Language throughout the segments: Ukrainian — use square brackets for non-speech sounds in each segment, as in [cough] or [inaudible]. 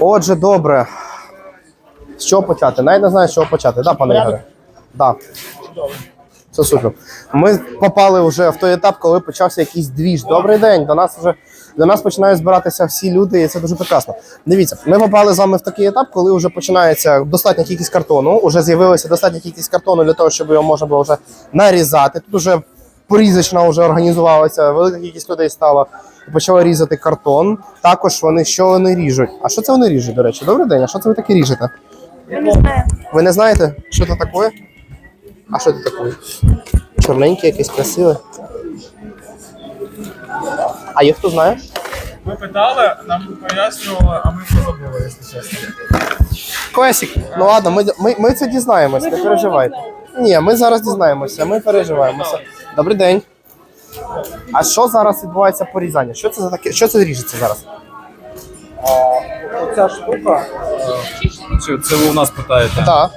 Отже, добре. З чого почати? Навіть не знаю, з чого почати, да, пане Ігоре? Да. Це супер. Ми попали вже в той етап, коли почався якийсь двіж. Добрий день. До нас вже до нас починають збиратися всі люди, і це дуже прекрасно. Дивіться, ми попали з вами в такий етап, коли вже починається достатня кількість картону. Уже з'явилася достатня кількість картону для того, щоб його можна було вже нарізати. Тут вже порізочна вже організувалася, велика кількість людей стала почали різати картон. Також вони що вони ріжуть. А що це вони ріжуть, до речі? Добрий день. А що це ви таке ріжете? Я не знаю. Ви не знаєте, що це таке? А що це таке? Чорненьке, якесь красиве. А є хто знає? Ми питали, нам пояснювали, а ми позабули, якщо чесно. Класік. Ну ладно, ми, ми, ми це дізнаємося, не переживайте. Ні, ми зараз дізнаємося, ми переживаємося. Добрий день. А що зараз відбувається порізання? Що це за таке? Що це ріжеться зараз? Оця штука. Чи це ви у нас питаєте? Так.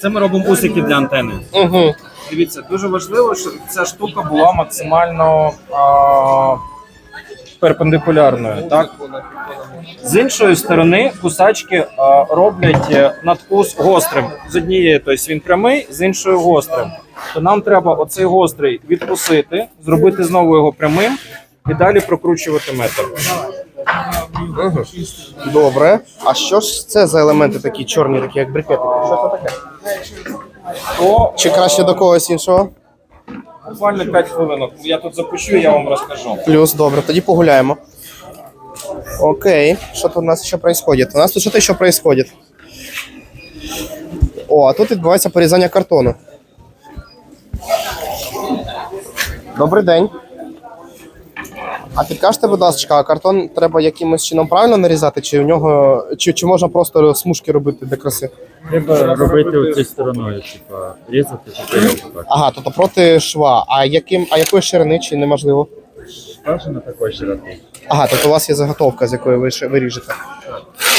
Це ми робимо усики для антени. Угу. Дивіться, дуже важливо, щоб ця штука була максимально а, перпендикулярною. Так? З іншої сторони, кусачки а, роблять е, надкус гострим. З однієї, тобто він прямий, з іншої гострим. То нам треба оцей гострий відкусити, зробити знову його прямим і далі прокручувати метр. Добре. А що ж це за елементи такі чорні, такі як брикети? Що це таке? То Чи краще до когось іншого? буквально 5 хвилинок. Я тут запущу, я вам розкажу. Плюс, добре, тоді погуляємо. Окей, що тут у нас ще происходит? У нас тут що ще происходит? О, а тут відбувається порізання картону. Добрий день. А підкажете, будь ласка, картон треба якимось чином правильно нарізати, чи в нього чи, чи можна просто смужки робити для краси? Треба робити оцією стороною, типа різати так. Ага, тобто проти шва. А яким, а якої ширини чи неможливо? Бажано також широти. Ага, тобто у вас є заготовка, з якої ви, ще- ви ріжете.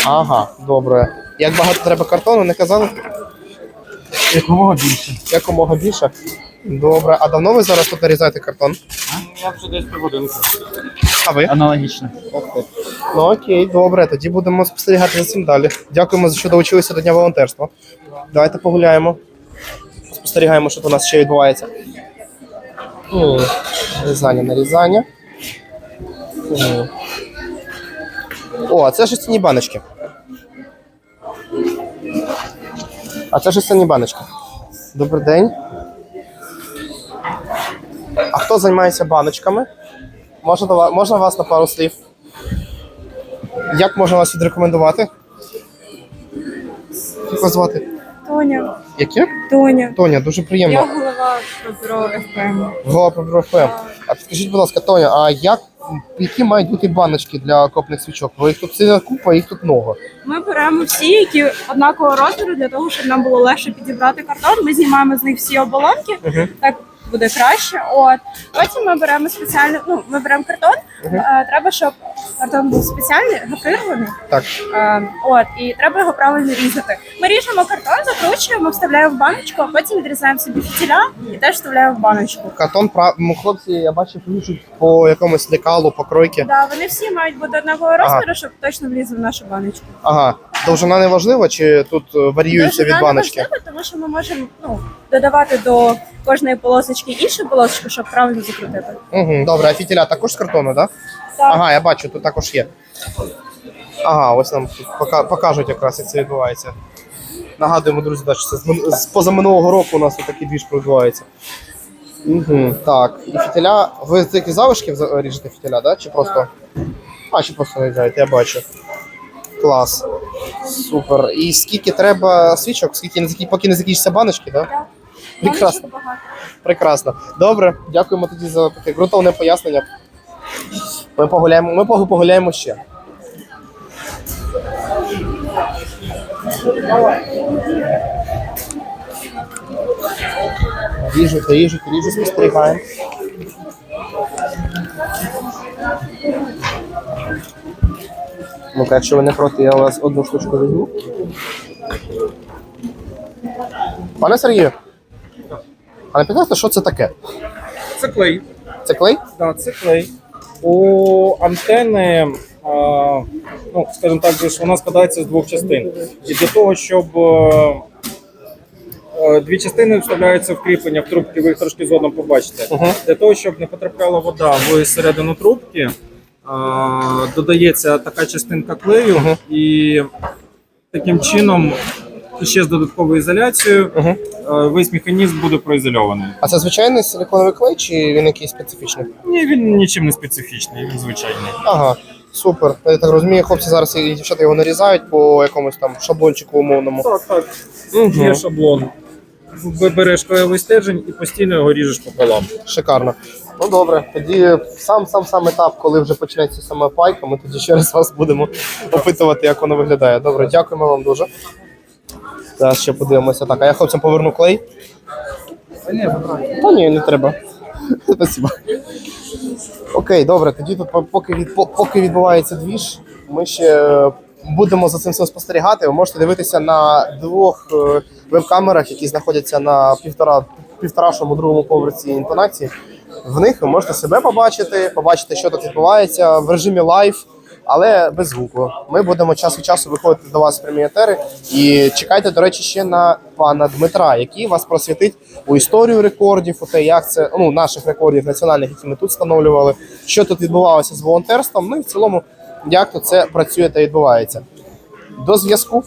Ага, добре. Як багато треба картону, не казали? Якомога більше. Якомога більше. Добре. А давно ви зараз тут нарізаєте картон? Я вже десь півгодинки. А ви? Аналогічно. Ну окей, добре. Тоді будемо спостерігати за цим далі. Дякуємо, що долучилися до Дня волонтерства. Давайте погуляємо. Спостерігаємо, що тут у нас ще відбувається. М, Нарізання, нарізання. М. О, а це шестяні баночки. А це шестяні баночки. Добрий день. А хто займається баночками? Можна, можна вас на пару слів? Як можна вас відрекомендувати? Як вас звати? Тоня, Яке? Тоня. Тоня, дуже приємно. Я голова Прозоро ФМ. Голова про ФМ. А підкажіть, будь ласка, Тоня, а як які мають бути баночки для окопних свічок? Бо їх тут ціла купа, їх тут много. Ми беремо всі, які однакового розміру, для того, щоб нам було легше підібрати картон. Ми знімаємо з них всі оболонки, Мгм. так буде краще. От потім ми беремо спеціально. Ну, ми беремо картон. Е, треба, щоб картон був спеціальний, гофрирований. Так. Е, от і треба його правильно різати. Ми ріжемо картон, закручуємо, вставляємо в баночку, а потім відрізаємо собі фітіля і теж вставляємо в баночку. Картон прав... ну, хлопці, я бачив, ріжуть по якомусь лекалу, покройки. Да, вони всі мають бути однакового розміру, щоб точно влізли в нашу баночку. Ага. Довжина не важлива, чи тут е, варіюється від не баночки? важлива, тому що ми можемо ну, додавати до кожної полосочки іншу полосочку, щоб правильно закрутити. Угу, добре, а фітіля також з картону, так? Да? Так. Ага, я бачу, тут також є. Ага, ось нам тут пока- покажуть якраз, як це відбувається. Нагадуємо, друзі, да, що це з, мин- з позаминулого року у нас такий двіж відбувається. Угу, так, і фітиля. Ви з таких залишків за- ріжете фітиля, да? Чи просто. А, чи просто нарізаєте, я бачу. Клас. Супер. І скільки треба свічок, скільки не поки не закінчаться баночки, да? Так. Прекрасно. Прекрасно. Добре, дякуємо тоді за таке ґрунтовне пояснення. Ми погуляємо, ми погуляємо ще. Ріжуть, ріжуть, ріжуть, спостерігаємо. Ну, якщо ви не проти, я у вас одну штучку візьму. Пане Сергію, а не підкажете, що це таке? Це клей. Це клей? Да, це клей. У антени, а, ну, скажімо так, вона складається з двох частин. І для того, щоб е, е, дві частини вставляються в кріплення в трубки, ви їх трошки згодом побачите. Для того, щоб не потрапляла вода в середину трубки, додається така частинка клею, і таким чином, ще з додатковою ізоляцією, е, весь механізм буде проізольований. А це звичайний силиконовий клей, чи він якийсь специфічний? Ні, він нічим не специфічний, він звичайний. Ага, супер. Я так розумію, хлопці зараз і дівчата його нарізають по якомусь там шаблончику умовному. Так, так. Мгм. Є шаблон. Береш клеєвий стержень і постійно його ріжеш пополам. Шикарно. Ну добре, тоді сам сам сам етап, коли вже почнеться саме пайка, ми тоді ще раз вас будемо опитувати, як воно виглядає. Добре, дякуємо вам дуже. Зараз ще подивимося. Так, а я хлопцям поверну клей. Та ні, не треба. [laughs] Спасибо. Окей, добре, тоді поки, від, поки відбувається двіж, ми ще будемо за цим всім спостерігати. Ви можете дивитися на двох е, веб-камерах, які знаходяться на півтора півторашому другому поверсі інтонації. В них ви можете себе побачити, побачити, що тут відбувається в режимі лайв, але без звуку. Ми будемо час від часу виходити до вас в прямі. І чекайте, до речі, ще на пана Дмитра, який вас просвітить у історію рекордів, у те, як це ну наших рекордів національних, які ми тут встановлювали, що тут відбувалося з волонтерством. Ну і в цілому, як тут це працює та відбувається. До зв'язку.